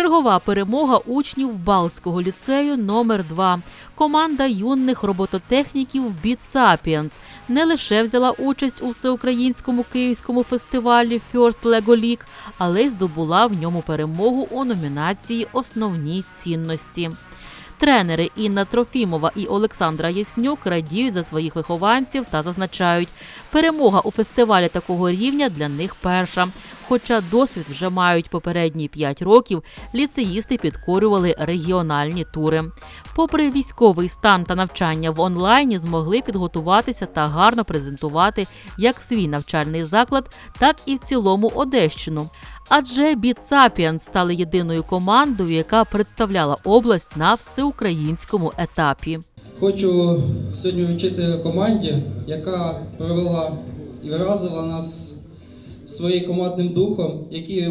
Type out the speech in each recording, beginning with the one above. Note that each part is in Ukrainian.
Чергова перемога учнів Балтського ліцею номер 2 Команда юних робототехніків Біт Сапіенс не лише взяла участь у всеукраїнському київському фестивалі First Lego League, але й здобула в ньому перемогу у номінації Основні цінності. Тренери Інна Трофімова і Олександра Яснюк радіють за своїх вихованців та зазначають, перемога у фестивалі такого рівня для них перша. Хоча досвід вже мають попередні 5 років, ліцеїсти підкорювали регіональні тури. Попри військовий стан та навчання в онлайні, змогли підготуватися та гарно презентувати як свій навчальний заклад, так і в цілому Одещину. Адже Біт Сапіенс стали єдиною командою, яка представляла область на всеукраїнському етапі. Хочу сьогодні вручити команді, яка провела і вразила нас своїм командним духом, які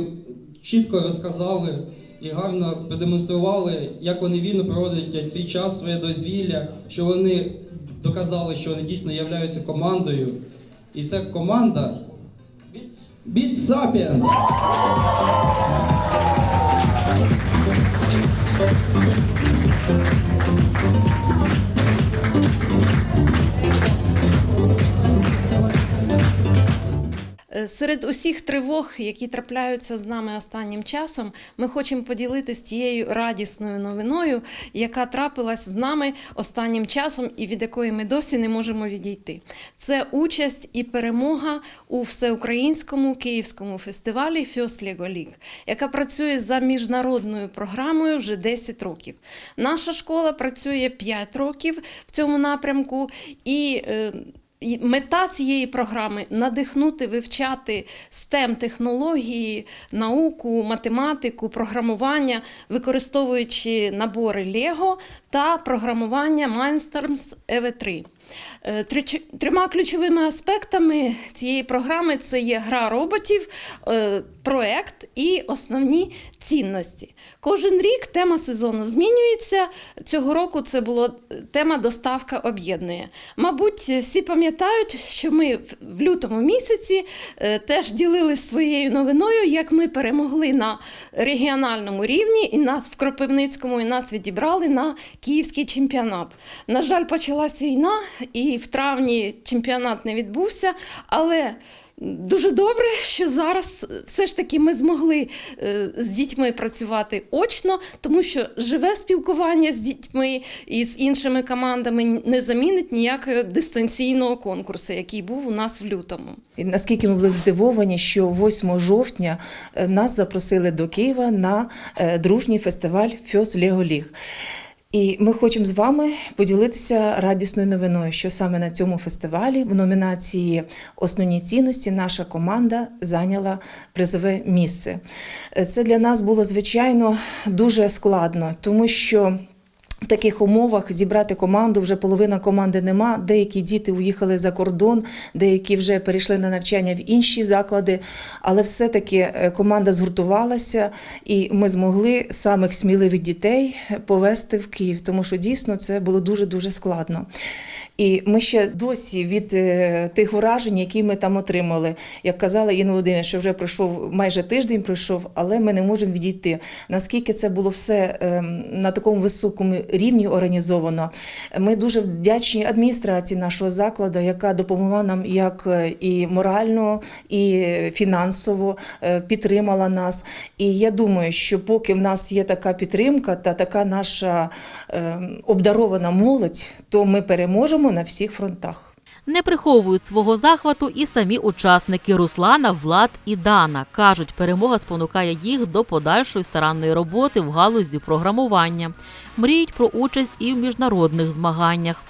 чітко розказали і гарно продемонстрували, як вони вільно проводять свій час, своє дозвілля, що вони доказали, що вони дійсно являються командою. І ця команда Beat Sapiens. Серед усіх тривог, які трапляються з нами останнім часом, ми хочемо поділитися тією радісною новиною, яка трапилась з нами останнім часом і від якої ми досі не можемо відійти. Це участь і перемога у всеукраїнському київському фестивалі Lego яка працює за міжнародною програмою вже 10 років. Наша школа працює 5 років в цьому напрямку і. Мета цієї програми надихнути вивчати STEM технології, науку, математику, програмування, використовуючи набори Lego та програмування Mindstorms EV3. Е, Трьома ключовими аспектами цієї програми це є гра роботів, е, проект і основні цінності. Кожен рік тема сезону змінюється. Цього року це була тема доставка об'єднує. Мабуть, всі пам'ятають, що ми в- лютому місяці е, теж ділилися своєю новиною, як ми перемогли на регіональному рівні, і нас в Кропивницькому, і нас відібрали на київський чемпіонат. На жаль, почалась війна, і в травні чемпіонат не відбувся, але. Дуже добре, що зараз все ж таки ми змогли е, з дітьми працювати очно, тому що живе спілкування з дітьми і з іншими командами не замінить ніякого дистанційного конкурсу, який був у нас в лютому. І наскільки ми були здивовані, що 8 жовтня е, нас запросили до Києва на е, дружній фестиваль Фьос Лего Ліг. І ми хочемо з вами поділитися радісною новиною, що саме на цьому фестивалі в номінації Основні цінності наша команда зайняла призове місце. Це для нас було звичайно дуже складно, тому що. В таких умовах зібрати команду вже половина команди нема. Деякі діти уїхали за кордон, деякі вже перейшли на навчання в інші заклади. Але все-таки е, команда згуртувалася, і ми змогли самих сміливих дітей повести в Київ, тому що дійсно це було дуже дуже складно. І ми ще досі від е, тих вражень, які ми там отримали, як казала Інна Володимирівна, що вже пройшов майже тиждень, пройшов, але ми не можемо відійти. Наскільки це було все ем, на такому високому рівні організовано. Ми дуже вдячні адміністрації нашого закладу, яка допомогла нам як е, і морально, і фінансово е, підтримала нас. І я думаю, що поки в нас є така підтримка та така наша ем, обдарована молодь, то ми переможемо на всіх фронтах. Не приховують свого захвату і самі учасники Руслана, Влад і Дана. Кажуть, перемога спонукає їх до подальшої старанної роботи в галузі програмування. Мріють про участь і в міжнародних змаганнях.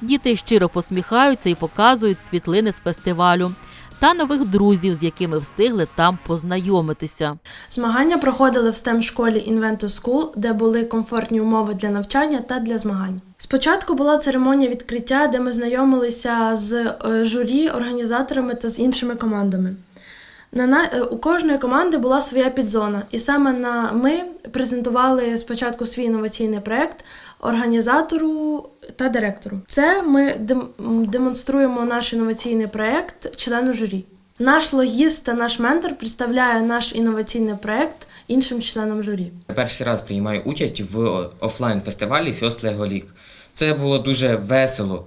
Діти щиро посміхаються і показують світлини з фестивалю та нових друзів, з якими встигли там познайомитися. Змагання проходили в stem школі Inventus School, де були комфортні умови для навчання та для змагань. Спочатку була церемонія відкриття, де ми знайомилися з е, журі, організаторами та з іншими командами. На, е, у кожної команди була своя підзона, і саме на, ми презентували спочатку свій інноваційний проєкт організатору та директору. Це ми дем, демонструємо наш інноваційний проєкт члену журі. Наш логіст та наш ментор представляє наш інноваційний проєкт іншим членам журі. Перший раз приймаю участь в офлайн-фестивалі Фьост Лего Ліг. Це було дуже весело,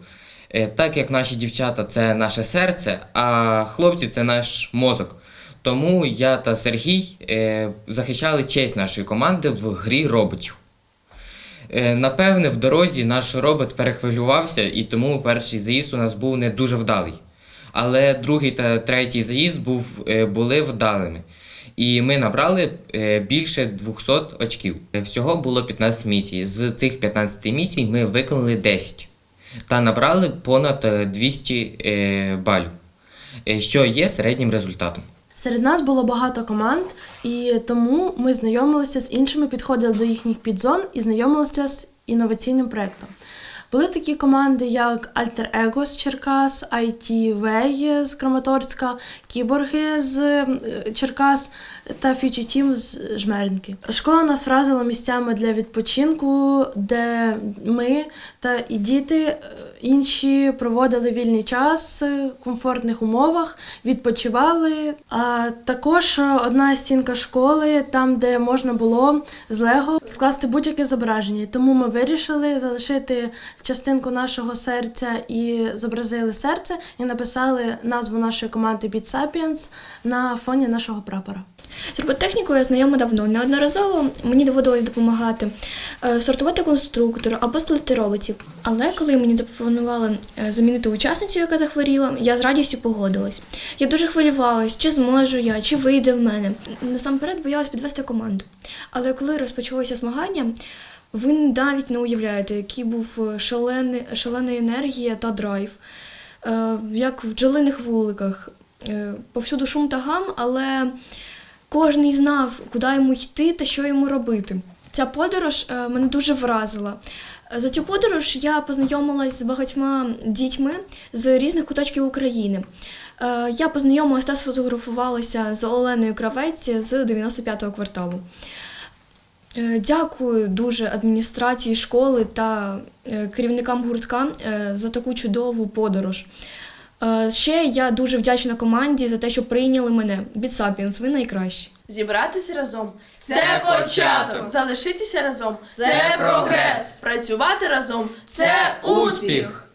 Е, так як наші дівчата це наше серце, а хлопці це наш мозок. Тому я та Сергій е, захищали честь нашої команди в грі роботів. Е, Напевне, в дорозі наш робот перехвилювався, і тому перший заїзд у нас був не дуже вдалий. Але другий та третій заїзд був, е, були вдалими. І ми набрали е, більше 200 очків. Всього було 15 місій. З цих 15 місій ми виконали 10 та набрали понад е, 200 е, балів, що є середнім результатом. Серед нас було багато команд, і тому ми знайомилися з іншими, підходили до їхніх підзон і знайомилися з інноваційним проєктом. Були такі команди, як Alter Ego з Черкас, IT Way з Краматорська, Кіборги з е, Черкас та Future Team з Жмеринки. Школа нас вразила місцями для відпочинку, де ми та і діти е, інші проводили вільний час в комфортних умовах, відпочивали. А також одна стінка школи, там, де можна було з Лего скласти будь-яке зображення. Тому ми вирішили залишити частинку нашого серця і зобразили серце, і написали назву нашої команди Beat Sapiens на фоні нашого прапора. З робототехнікою я знайома давно. Неодноразово мені доводилось допомагати е, сортувати конструктор або стелити роботів. Але коли мені запропонували е, замінити учасницю, яка захворіла, я з радістю погодилась. Я дуже хвилювалась, чи зможу я, чи вийде в мене. Насамперед боялась підвести команду. Але коли розпочалося змагання, ви навіть не уявляєте, який був е, шалений, шалена енергія та драйв. Е, Як в бджолиних вуликах. Е, Повсюду шум та гам, але Кожний знав, куди йому йти та що йому робити. Ця подорож мене дуже вразила. За цю подорож я познайомилась з багатьма дітьми з різних куточків України. Я познайомилась та сфотографувалася з Оленою Кравець з 95-го кварталу. Е, Дякую дуже адміністрації школи та е, керівникам гуртка е, за таку чудову подорож. Ще я дуже вдячна команді за те, що прийняли мене. Бітсапіенс, ви найкращі. Зібратися разом Це початок. Залишитися разом Це прогрес. Працювати разом Це успіх.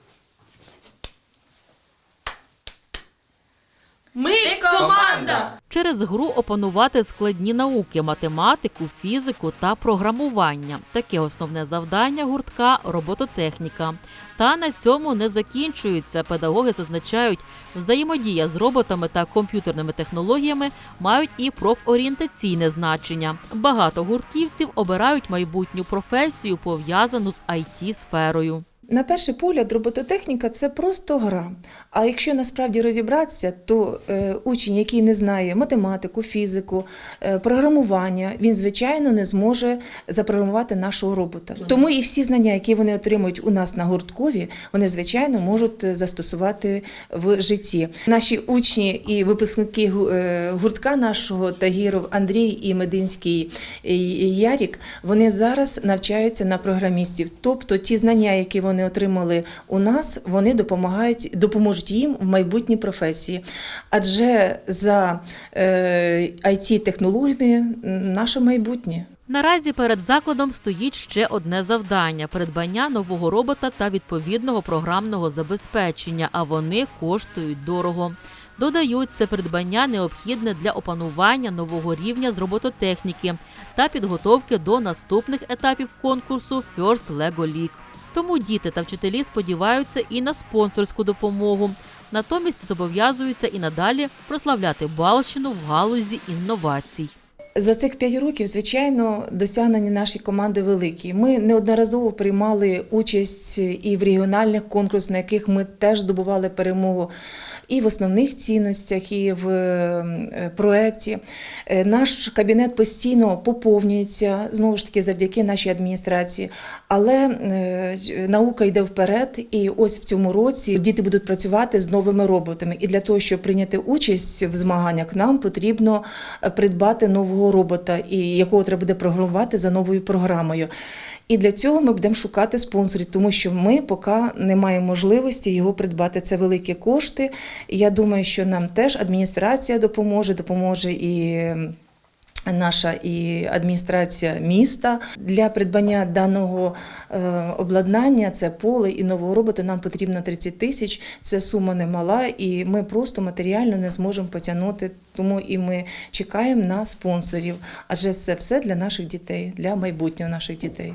Ми Команда. Через гру опанувати складні науки, математику, фізику та програмування. Таке основне завдання гуртка робототехніка. Та на цьому не закінчується. Педагоги зазначають, взаємодія з роботами та комп'ютерними технологіями мають і профорієнтаційне значення. Багато гуртківців обирають майбутню професію, пов'язану з it сферою. На перший погляд, робототехніка це просто гра. А якщо насправді розібратися, то е, учень, який не знає математику, фізику, е, програмування, він звичайно не зможе запрограмувати нашого робота. Тому і всі знання, які вони отримують у нас на гурткові, вони звичайно можуть застосувати в житті. Наші учні і випускники е, гуртка нашого Тагіров Андрій і Мединський Ярік, вони зараз навчаються на програмістів. Тобто ті знання, які вони отримали у нас, вони допомагають, допоможуть їм в майбутній професії. Адже за е, IT-технологіями наше майбутнє. Наразі перед закладом стоїть ще одне завдання придбання нового робота та відповідного програмного забезпечення, а вони коштують дорого. Додають, це придбання необхідне для опанування нового рівня з робототехніки та підготовки до наступних етапів конкурсу First Lego League. Тому діти та вчителі сподіваються і на спонсорську допомогу. Натомість зобов'язуються і надалі прославляти Балщину в галузі інновацій. За цих п'ять років, звичайно, досягнення нашої команди великі. Ми неодноразово приймали участь і в регіональних конкурсах, на яких ми теж здобували перемогу і в основних цінностях, і в е, проєкті. Е, Наш кабінет постійно поповнюється знову ж таки завдяки нашій адміністрації. Але е, наука йде вперед, і ось в цьому році діти будуть працювати з новими роботами. І для того, щоб прийняти участь в змаганнях, нам потрібно придбати нового робота, і якого треба буде програмувати за новою програмою. І для цього ми будемо шукати спонсорів, тому що ми поки не маємо можливості його придбати. Це великі кошти. Я думаю, що нам теж адміністрація допоможе, допоможе і. Наша і адміністрація міста для придбання даного е, обладнання, це поле і нового робота. Нам потрібно 30 тисяч. Це сума немала, і ми просто матеріально не зможемо потягнути. Тому і ми чекаємо на спонсорів, адже це все для наших дітей, для майбутнього наших дітей.